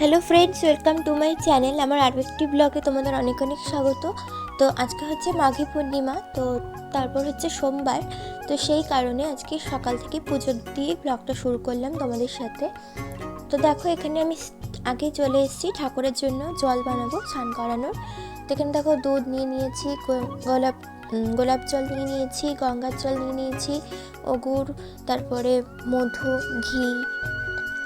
Hello friends welcome to my channel আমার আরও একটি ব্লগে তোমাদের অনেক অনেক স্বাগত। তো আজকে হচ্ছে মাঘী পূর্ণিমা, তো তারপর হচ্ছে সোমবার। তো সেই কারণে আজকে সকাল থেকে পুজো দিয়ে ব্লগটা শুরু করলাম তোমাদের সাথে। তো দেখো, এখানে আমি আগে চলে এসেছি ঠাকুরের জন্য জল বানাবো, স্নান করানোর। তো এখানে দেখো, দুধ নিয়ে নিয়েছি গোলাপ গোলাপ জল নিয়ে নিয়েছি, গঙ্গার জল নিয়ে নিয়েছি অগুর তারপরে মধু, ঘি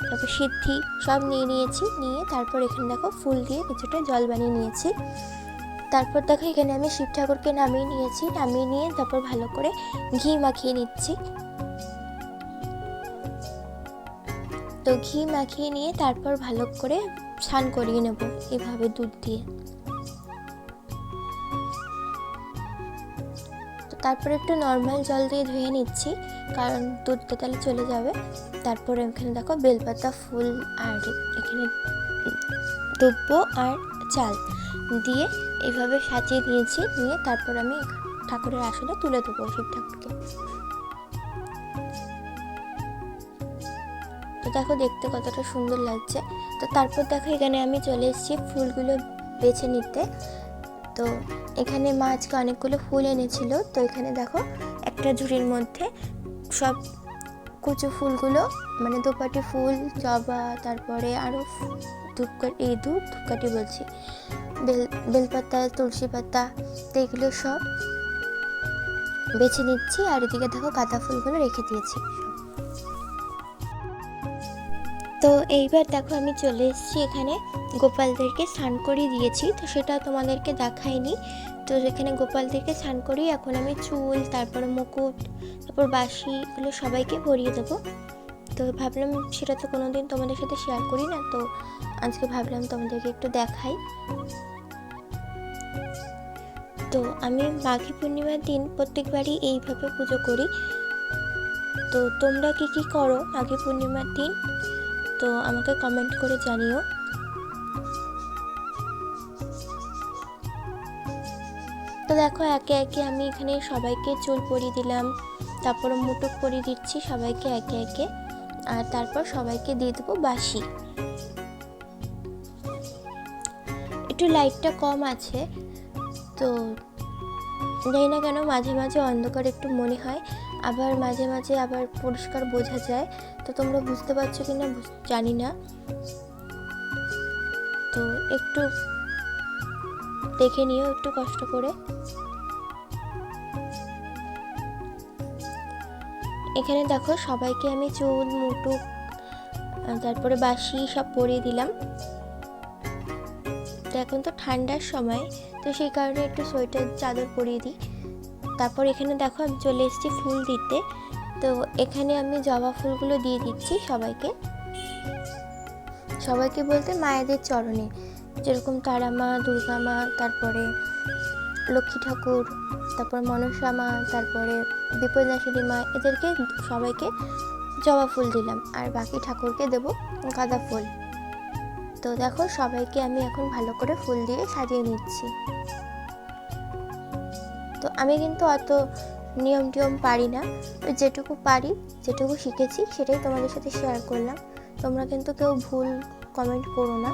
তারপর সিদ্ধি সব নিয়ে নিয়েছি, নিয়ে তারপর এখানে দেখো ফুল দিয়ে কিছুটা জল বানিয়ে নিয়েছি। তারপর দেখো এখানে আমি শিব ঠাকুরকে নামিয়ে নিয়েছি, নামিয়ে নিয়ে তারপর ভালো করে ঘি মাখিয়ে নিচ্ছি। তো ঘি মাখিয়ে নিয়ে তারপর ভালো করে স্নান করিয়ে নেব এভাবে দুধ দিয়ে। তারপর একটু নর্মাল জল দিয়ে ধুয়ে নিচ্ছি, কারণ দুধটা তাহলে চলে যাবে। তারপরে এখানে দেখো বেলপাতা, ফুল আর এখানে দুব্য আর চাল দিয়ে এইভাবে সাজিয়ে নিয়েছি নিয়ে তারপর আমি ঠাকুরের আসলে তুলে দেবো শিব ঠাকুরকে। তো দেখো দেখতে কতটা সুন্দর লাগছে। তো তারপর দেখো এখানে আমি চলে এসেছি ফুলগুলো বেছে নিতে। তো এখানে মা আজকে অনেকগুলো ফুল এনেছিল। তো এখানে দেখো, একটা ঝুড়ির মধ্যে সব কুচো ফুলগুলো মানে দোপাটি ফুল, জবা, তারপরে আরও ধূপকাঠি এই ধূপ ধূপকাঠি বলছি, বেল, বেলপাতা, তুলসী পাতা, তো এগুলো সব বেছে নিচ্ছি। আর এদিকে দেখো গাঁদা ফুলগুলো রেখে দিয়েছি। তো এইবার দেখো আমি চলে এসেছি এখানে। গোপালদেরকে স্নান করিয়ে দিয়েছি, তো সেটা তোমাদেরকে দেখাইনি। তো এখানে গোপালদেরকে স্নান করিয়ে এখন আমি চুল, তারপরে মুকুট, তারপর বাসি এগুলো সবাইকে ভরিয়ে দেবো। তো ভাবলাম সেটা তো কোনো দিন তোমাদের সাথে শেয়ার করি না, তো আজকে ভাবলাম তোমাদেরকে একটু দেখাই। তো আমি মাঘী পূর্ণিমার দিন প্রত্যেকবারই এইভাবে পুজো করি। তো তোমরা কি কি করো মাঘী পূর্ণিমার দিন? তো আমাকে কমেন্ট করে জানিও। তো দেখো, একে একে আমি এখানে সবাইকে চুল পরিয়ে দিলাম, তারপর মুটুক পরিয়ে দিচ্ছি সবাইকে একে একে, আর তারপর সবাইকে দিয়ে দেবো বাসি। একটু লাইটটা কম আছে, তো জানি না কেন মাঝে মাঝে অন্ধকার একটু মনে হয়, আবার মাঝে মাঝে আবার পরিষ্কার বোঝা যায় তো তোমরা বুঝতে পারছ কি না জানি না। তো একটু দেখে নিও একটু কষ্ট করে। এখানে দেখো সবাইকে আমি চুল আহ, তারপরে বাসি সব পরিয়ে দিলাম। তো এখন তো ঠান্ডার সময় তো সেই কারণে একটু সোয়েটার চাদর পরিয়ে দিই। তারপর এখানে দেখো আমি চলে এসেছি ফুল দিতে। তো এখানে আমি জবা ফুলগুলো দিয়ে দিচ্ছি সবাইকে। সবাইকে বলতে মায়েদের চরণে। যেরকম তারা মা, দুর্গা মা, তারপরে লক্ষ্মী ঠাকুর, তারপর মনসা মা, তারপরে বিপদনাশিনী মা, এদেরকে সবাইকে জবা ফুল দিলাম। আর বাকি ঠাকুরকে দেবো গাঁদা ফুল। তো দেখো, সবাইকে আমি এখন ভালো করে ফুল দিয়ে সাজিয়ে নিচ্ছি। তো আমি কিন্তু অত নিয়ম টিয়ম পারি না। যেটুকু পারি, যেটুকু শিখেছি, সেটাই তোমাদের সাথে শেয়ার করলাম। তোমরা কিন্তু কেউ ভুল কমেন্ট করো না।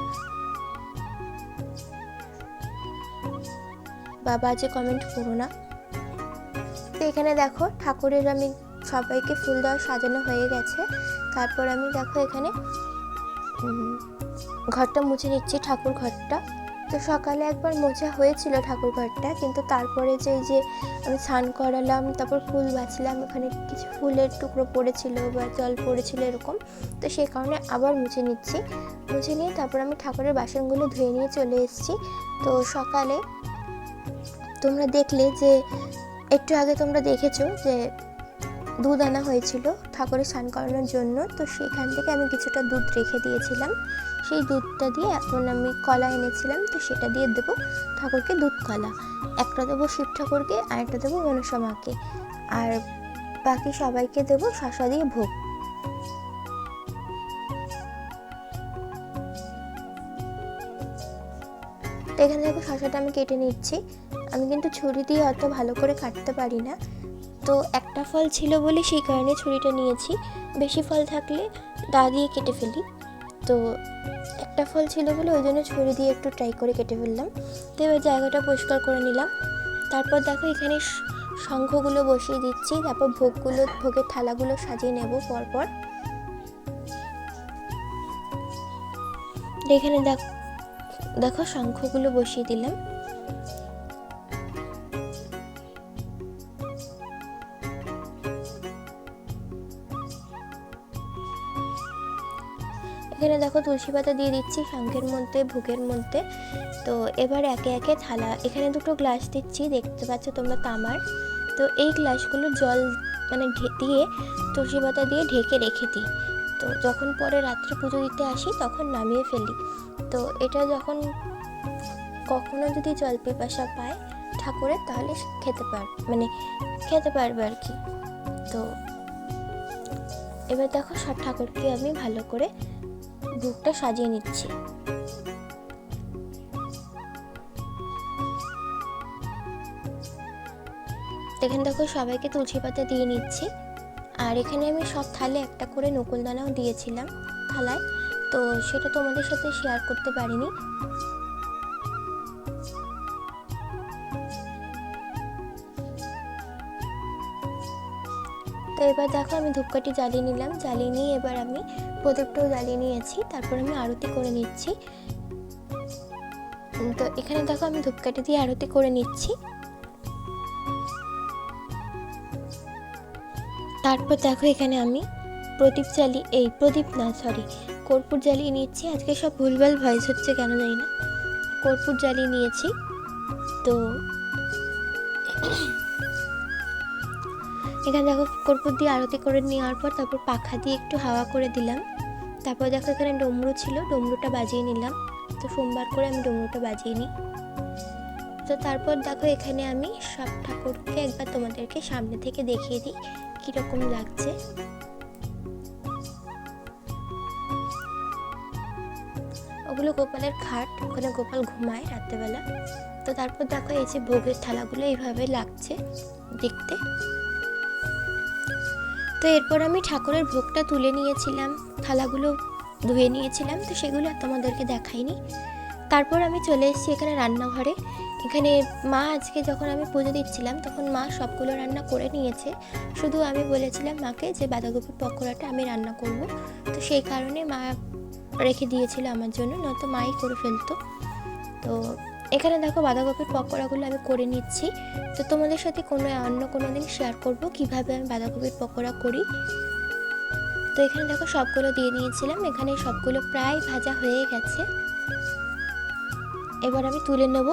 বা বাজে কমেন্ট করো না। তো এখানে দেখো, ঠাকুরের আমি সবাইকে ফুল দেওয়া সাজানো হয়ে গেছে। তারপর আমি দেখো এখানে ঘরটা মুছে নিচ্ছি, ঠাকুর ঘরটা। তো সকালে একবার মোছা হয়েছিল ঠাকুর ঘরটা কিন্তু তারপরে যে যে আমি স্নান করালাম, তারপর ফুল বাছলাম ওখানে কিছু ফুলের টুকরো পড়েছিল বা জল পড়েছিল এরকম, তো সেই কারণে আবার মুছে নিচ্ছি। মুছে নিয়ে তারপর আমি ঠাকুরের বাসনগুলো ধুয়ে নিয়ে চলে এসেছি। তো সকালে তোমরা দেখলে যে, একটু আগে তোমরা দেখেছ যে, দুধ আনা হয়েছিল ঠাকুরের স্নান করানোর জন্য, তো সেখান থেকে আমি কিছুটা দুধ রেখে দিয়েছিলাম। সেই দুধটা দিয়ে এখন আমি কলা এনেছিলাম, তো সেটা দিয়ে দেবো ঠাকুরকে দুধ কলা। একটা দেবো শিব ঠাকুরকে, আর একটা দেবো মনসা মাকে। আর বাকি সবাইকে দেবো শশা দিয়ে ভোগ। এখানে দেখো শশাটা আমি কেটে নিচ্ছি। আমি কিন্তু ছুরি দিয়ে অত ভালো করে কাটতে পারি না। তো একটা ফল ছিল বলে সেই কারণে ছুরিটা নিয়েছি। বেশি ফল থাকলে দা দিয়ে কেটে ফেলি। তো একটা ফল ছিল বলে ওই জন্য ছুরি দিয়ে একটু ট্রাই করে কেটে ফেললাম। তো এবার জায়গাটা পরিষ্কার করে নিলাম। তারপর দেখো এখানে শঙ্খগুলো বসিয়ে দিচ্ছি। তারপর ভোগগুলো, ভোগের থালাগুলো সাজিয়ে নেব পরপর। এখানে দেখো দেখো শঙ্খগুলো বসিয়ে দিলাম। এখানে দেখো তুলসী পাতা দিয়ে দিচ্ছি শঙ্খের মধ্যে, ভোগের মধ্যে। তো এবার একে একে থালা, এখানে দুটো গ্লাস দিচ্ছি, দেখতে পাচ্ছ তোমরা তামার। তো এই গ্লাসগুলো জল মানে দিয়ে তুলসী পাতা দিয়ে ঢেকে রেখে দিই। তো যখন পরে রাত্রে পুজো দিতে আসি তখন নামিয়ে ফেলি। তো এটা যখন কখনো যদি জল পিপাসা পায় ঠাকুরের তাহলে খেতে পার মানে খেতে পারবে আর কি। তো এবার দেখো সব ঠাকুরকে আমি ভালো করে বুকটা সাজিয়ে নিচ্ছি। এখানে দেখো সবাইকে তুলসী পাতা দিয়ে নিচ্ছি। আর এখানে আমি সব থালে একটা করে নকুলদানাও দিয়েছিলাম থালায়। তো সেটা তোমাদের সাথে শেয়ার করতে পারিনি। তো এবার দেখো আমি ধূপকাঠি জ্বালিয়ে নিলাম। জ্বালিয়ে নিয়ে এবার আমি প্রদীপটাও জ্বালিয়ে নিয়েছি, তারপর আমি আরতি করে নিচ্ছি। তো এখানে দেখো আমি ধূপকাঠি দিয়ে আরতি করে নিচ্ছি। তারপর দেখো এখানে আমি প্রদীপ জ্বালিয়ে এই প্রদীপ না সরি কর্পূর জ্বালিয়ে নিচ্ছি আজকে সব ভুলভাল ভয়েস হচ্ছে, কেন জানি না। কর্পূর জ্বালিয়ে নিয়েছি। তো এখানে দেখো কর্পূর দিয়ে আরতি করে নেওয়ার পর তারপর পাখা দিয়ে একটু হাওয়া করে দিলাম। তারপর দেখো এখানে ডমরু ছিল, ডমরুটা বাজিয়ে নিলাম। তো সোমবার করে আমি ডমরুটা বাজিয়ে নিই। তো তারপর দেখো এখানে আমি সব ঠাকুরকে একবার তোমাদেরকে সামনে থেকে দেখিয়ে দিই, কীরকম লাগছে। ওগুলো গোপালের খাট, ওখানে গোপাল ঘুমায় রাত্রেবেলা। তো তারপর দেখো এই যে ভোগের থালাগুলো এইভাবে লাগছে দেখতে। তো এরপর আমি ঠাকুরের ভোগটা তুলে নিয়েছিলাম, থালাগুলো ধুয়ে নিয়েছিলাম, তো সেগুলো তোমাদেরকে দেখাইনি। তারপর আমি চলে এসেছি এখানে রান্নাঘরে। এখানে মা আজকে যখন আমি পুজো দিচ্ছিলাম, তখন মা সবগুলো রান্না করে নিয়েছে। শুধু আমি বলেছিলাম মাকে যে বাঁধাকপির পকোড়াটা আমি রান্না করব। তো সেই কারণে মা রেখে দিয়েছিল আমার জন্য, নয়তো মাই করে ফেলতো। তো এখানে দেখো বাঁধাকপির পকোড়াগুলো আমি করে নিচ্ছি। তো তোমাদের সাথে কোনো অন্য কোনো দিন শেয়ার করব কীভাবে আমি বাঁধাকপির পকোড়া করি। তো এখানে দেখো সবগুলো দিয়ে নিয়েছিলাম। এখানে সবগুলো প্রায় ভাজা হয়ে গেছে। এবার আমি তুলে নেব।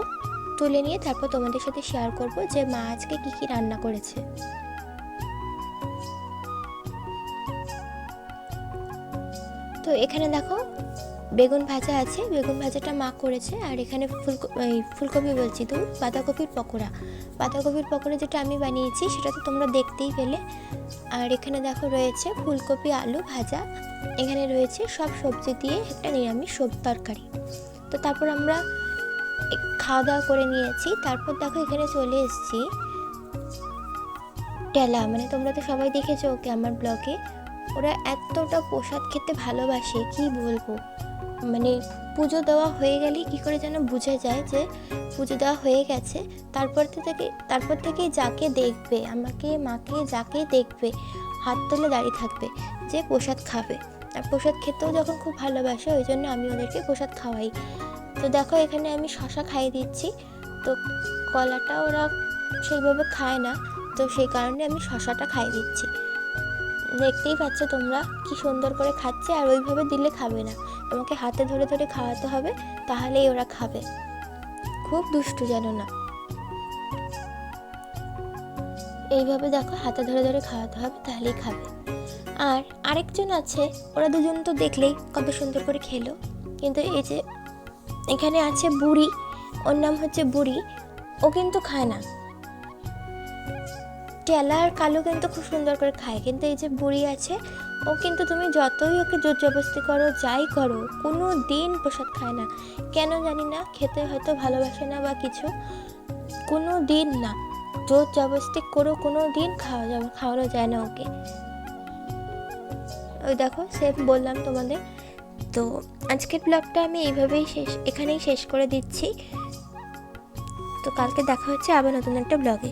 তুলে নিয়ে তারপর তোমাদের সাথে শেয়ার করব যে মা আজকে কী কী রান্না করেছে। তো এখানে দেখো বেগুন ভাজা আছে, বেগুন ভাজাটা মা করেছে, আর এখানে ফুলকপি ফুলকপি বলছি তো, বাঁধাকপির পকোড়া। বাঁধাকপির পকোড়া যেটা আমি বানিয়েছি, সেটা তো তোমরা দেখতেই পেলে। আর এখানে দেখো রয়েছে ফুলকপি, আলু ভাজা। এখানে রয়েছে সব সবজি দিয়ে একটা নিরামিষ সব তরকারি। তো তারপর আমরা খাওয়া দাওয়া করে নিয়েছি। তারপর দেখো এখানে চলে এসেছি টেলা। মানে তোমরা তো সবাই দেখেছ ওকে আমার ব্লগে। ওরা এতটা প্রসাদ খেতে ভালোবাসে, কি বলব? মানে পুজো দেওয়া হয়ে গেলেই কী করে যেন বোঝা যায় যে পুজো দেওয়া হয়ে গেছে। তারপর থেকে তারপর থেকে যাকে দেখবে, আমাকে, মাকে যাকে দেখবে, হাত তুলে দাঁড়িয়ে থাকবে যে প্রসাদ খাবে। আর প্রসাদ খেতেও যখন খুব ভালোবাসে, ওই জন্য আমি ওদেরকে প্রসাদ খাওয়াই। তো দেখো, এখানে আমি শশা খাইয়ে দিচ্ছি। তো কলাটা ওরা সেইভাবে খায় না। তো সেই কারণে আমি শশাটা খাইয়ে দিচ্ছি। দেখতেই পাচ্ছ তোমরা কি সুন্দর করে খাচ্ছে আর ওইভাবে দিলে খাবে না। তোমাকে হাতে ধরে ধরে খাওয়াতে হবে, তাহলেই ওরা খাবে। খুব দুষ্টু যেন না। এইভাবে দেখো হাতে ধরে ধরে খাওয়াতে হবে, তাহলেই খাবে। আর আরেকজন আছে, ওরা দুজন তো দেখলেই কত সুন্দর করে খেলো। কিন্তু এই যে এখানে আছে বুড়ি, ওর নাম হচ্ছে বুড়ি, ও কিন্তু খায় না। টেলা আর কালো কিন্তু খুব সুন্দর করে খায়। কিন্তু এই যে বুড়ি আছে, ও কিন্তু তুমি যতই ওকে জোর জবরদস্তি করো, যাই করো কোনো দিন প্রসাদ খায় না। কেন জানি না, খেতে হয়তো ভালোবাসে না বা কিছু কোনো দিন না। জোর জবরদস্তি করো কোনো দিন খাওয়া যাবে, খাওয়ানো যায় না ওকে। ওই দেখো সেম বললাম তোমাদের। তো আজকের ব্লগটা আমি এইভাবেই শেষ, এখানেই শেষ করে দিচ্ছি। তো কালকে দেখা হচ্ছে আবার নতুন একটা ব্লগে